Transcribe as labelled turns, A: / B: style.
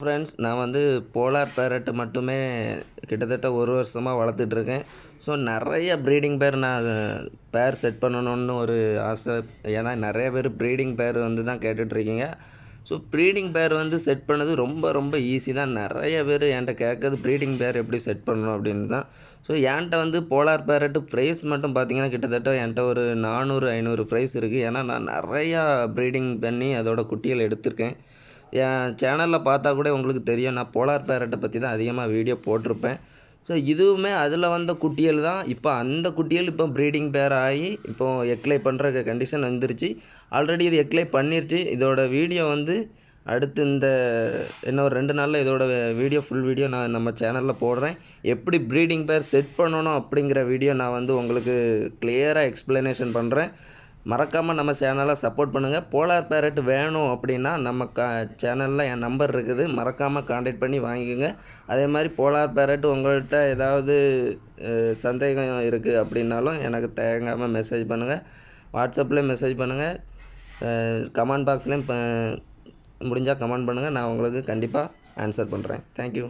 A: Friends நான் வந்து polar farad மட்டுமே கிட்டத்தட்ட ஒரு வருஷமாக வளர்த்துட்ருக்கேன். ஸோ நிறைய ப்ரீடிங் பேர் நான் பேர் செட் பண்ணணும்னு ஒரு ஆசை. ஏன்னா நிறைய பேர் ப்ரீடிங் பேர் வந்து தான் கேட்டுட்ருக்கீங்க. ஸோ ப்ரீடிங் பேர் வந்து செட் பண்ணது ரொம்ப ரொம்ப ஈஸி தான். நிறைய பேர் என்கிட்ட கேட்குறது ப்ரீடிங் பேர் எப்படி செட் பண்ணணும் அப்படின்னு தான். ஸோ என்கிட்ட வந்து போலார் பேரட்டு ப்ரைஸ் மட்டும் பார்த்தீங்கன்னா கிட்டத்தட்ட என்கிட்ட ஒரு நானூறு ஐநூறு ப்ரைஸ் இருக்குது ஏன்னா நான் நிறையா ப்ரீடிங் பண்ணி அதோட குட்டிகள் எடுத்திருக்கேன். என் சேனலில் பார்த்தா கூட உங்களுக்கு தெரியும். நான் போலார் பேரட்டை பற்றி தான் அதிகமாக வீடியோ போட்டிருப்பேன். ஸோ இதுவுமே அதில் வந்த குட்டியல் தான். இப்போ அந்த குட்டியல் இப்போ ப்ரீடிங் பேர் ஆகி இப்போ எக்லை பண்ணுற கண்டிஷன் வந்துருச்சு. ஆல்ரெடி இது எக்லை பண்ணிருச்சு. இதோட வீடியோ வந்து அடுத்து இந்த இன்னும் ரெண்டு நாளில் இதோட வீடியோ ஃபுல் வீடியோ நான் நம்ம சேனலில் போடுறேன். எப்படி ப்ரீடிங் பேர் செட் பண்ணணும் அப்படிங்கிற வீடியோ நான் வந்து உங்களுக்கு கிளியராக எக்ஸ்ப்ளனேஷன் பண்ணுறேன் மறக்காமல் நம்ம சேனலை சப்போர்ட் பண்ணுங்கள் போலார் பேரட் வேணும் அப்படின்னா நம்ம க சேனலில் என் நம்பர் இருக்குது. மறக்காமல் காண்டாக்ட் பண்ணி வாங்கிக்கோங்க. அதே மாதிரி போலார் பேரட் உங்கள்கிட்ட ஏதாவது சந்தேகம் இருக்குது அப்படின்னாலும் எனக்கு தேங்காமல் மெசேஜ் பண்ணுங்கள் வாட்ஸ்அப்லேயும் மெசேஜ் பண்ணுங்கள் கமெண்ட் பாக்ஸ்லேயும் முடிஞ்சால் கமெண்ட் பண்ணுங்கள் நான் உங்களுக்கு கண்டிப்பாக ஆன்சர் பண்ணுறேன் தேங்க்யூ